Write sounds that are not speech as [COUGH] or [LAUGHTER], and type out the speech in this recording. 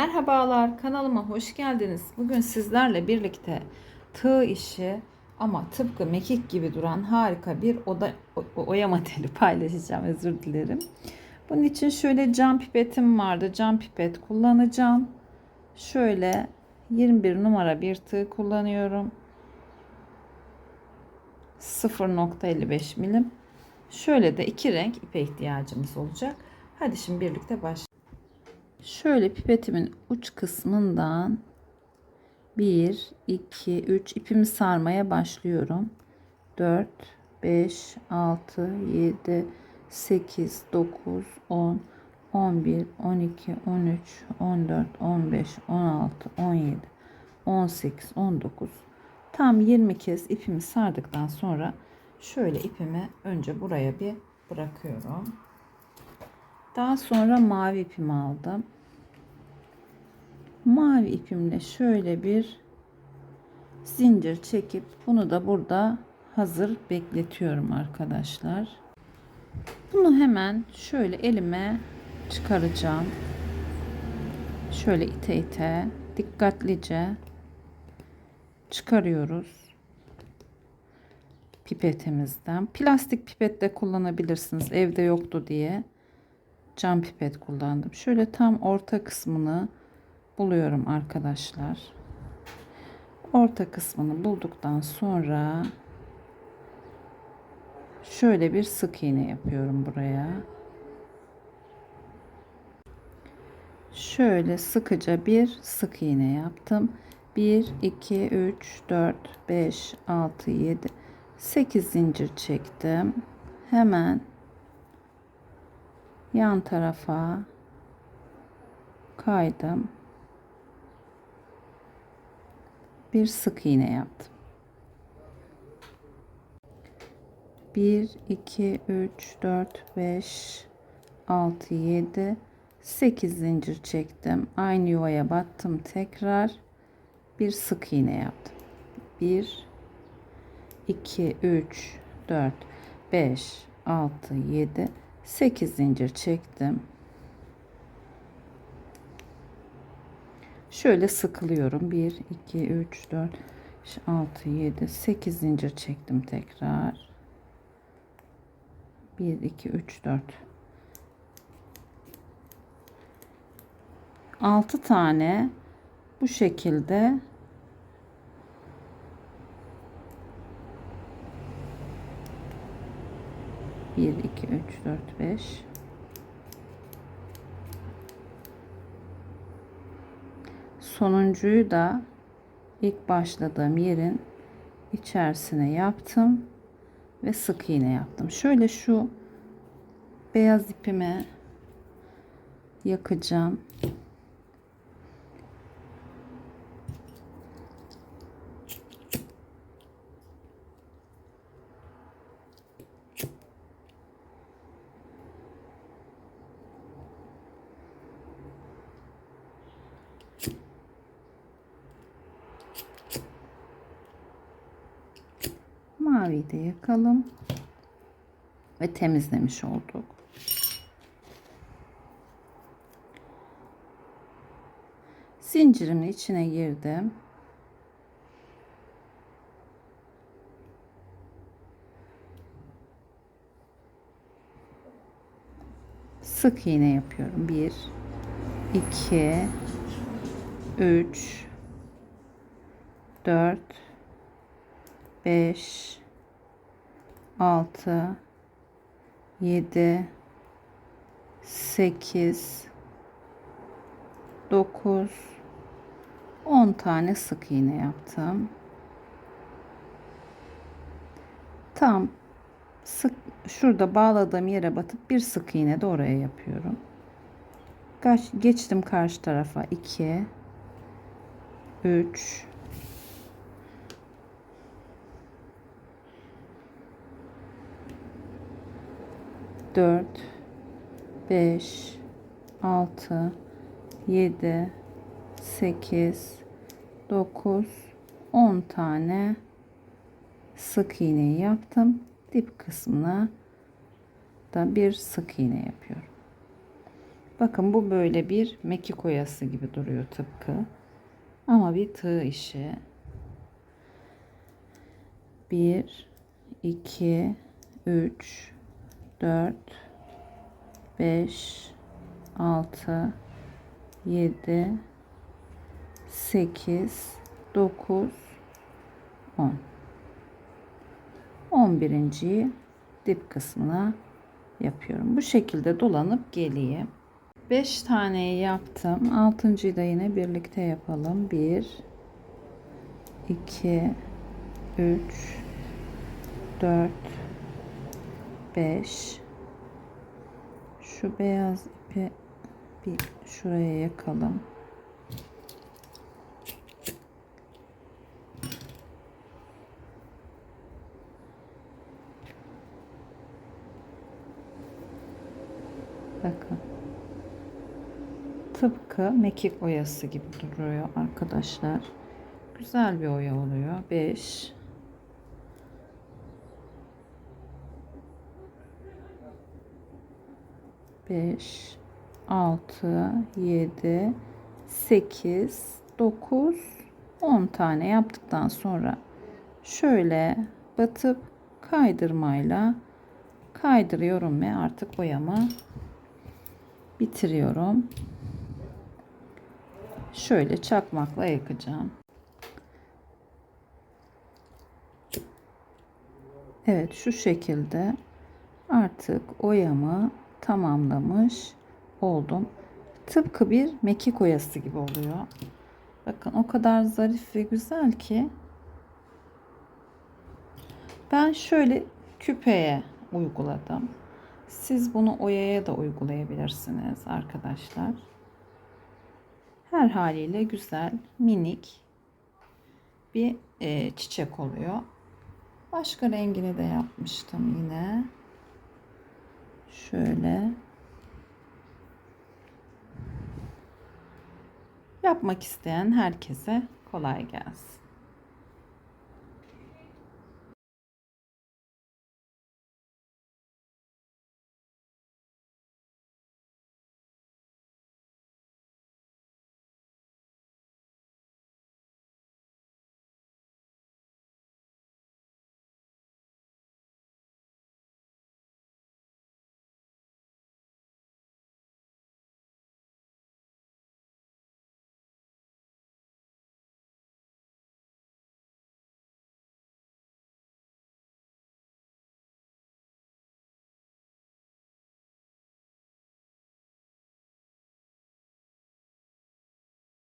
Merhabalar kanalıma hoş geldiniz. Bugün sizlerle birlikte tığ işi ama tıpkı mekik gibi duran harika bir oda, o- oya modeli [LAUGHS] paylaşacağım özür dilerim. Bunun için şöyle cam pipetim vardı. Cam pipet kullanacağım. Şöyle 21 numara bir tığ kullanıyorum. 0.55 milim. Şöyle de iki renk ipe ihtiyacımız olacak. Hadi şimdi birlikte başlayalım. Şöyle pipetimin uç kısmından 1, 2, 3 ipimi sarmaya başlıyorum. 4, 5, 6, 7, 8, 9, 10, 11, 12, 13, 14, 15, 16, 17, 18, 19. Tam 20 kez ipimi sardıktan sonra şöyle ipimi önce buraya bir bırakıyorum. Daha sonra mavi ipimi aldım. Mavi ipimle şöyle bir zincir çekip bunu da burada hazır bekletiyorum arkadaşlar. Bunu hemen şöyle elime çıkaracağım. Şöyle ite ite dikkatlice çıkarıyoruz pipetimizden. Plastik pipet de kullanabilirsiniz. Evde yoktu diye cam pipet kullandım. Şöyle tam orta kısmını buluyorum arkadaşlar. Orta kısmını bulduktan sonra şöyle bir sık iğne yapıyorum buraya. Şöyle sıkıca bir sık iğne yaptım. 1 2 3 4 5 6 7 8 zincir çektim. Hemen yan tarafa kaydım. Bir sık iğne yaptım. 1 2 3 4 5 6 7 8 zincir çektim. Aynı yuvaya battım tekrar. Bir sık iğne yaptım. 1 2 3 4 5 6 7 8 zincir çektim. Şöyle sıkılıyorum. 1 2 3 4 5 6 7 8 zincir çektim tekrar. 1 2 3 4 6 tane bu şekilde bir iki üç dört beş sonuncuyu da ilk başladığım yerin içerisine yaptım ve sık iğne yaptım. Şöyle şu beyaz ipimi yakacağım. Maviyi de yakalım. Ve temizlemiş olduk. Zincirimin içine girdim. Sık iğne yapıyorum. 1 2 3 4 5 6 7 8 9 10 tane sık iğne yaptım. Tam sık şurada bağladığım yere batıp bir sık iğne de oraya yapıyorum. Kaç, geçtim karşı tarafa. 2 3 4 5 6 7 8 9 10 tane sık iğne yaptım. Dip kısmına da bir sık iğne yapıyorum. Bakın bu böyle bir mekik oyası gibi duruyor tıpkı. Ama bir tığ işi. 1 2 3 4 5 6 7 8 9 10 11.yi dip kısmına yapıyorum. Bu şekilde dolanıp geleyim. 5 taneyi yaptım. 6.yı da yine birlikte yapalım. 1 2 3 4 5 şu beyaz ipi bir şuraya yakalım. Bakın. Tıpkı mekik oyası gibi duruyor arkadaşlar. Güzel bir oya oluyor. 5 5 6 7 8 9 10 tane yaptıktan sonra şöyle batıp kaydırmayla kaydırıyorum ve artık boyamı bitiriyorum. Şöyle çakmakla yakacağım. Evet şu şekilde artık oyamı tamamlamış oldum. Tıpkı bir mekik oyası gibi oluyor. Bakın o kadar zarif ve güzel ki ben şöyle küpeye uyguladım. Siz bunu oyaya da uygulayabilirsiniz arkadaşlar. Her haliyle güzel, minik bir e, çiçek oluyor. Başka rengini de yapmıştım yine. Şöyle. Yapmak isteyen herkese kolay gelsin.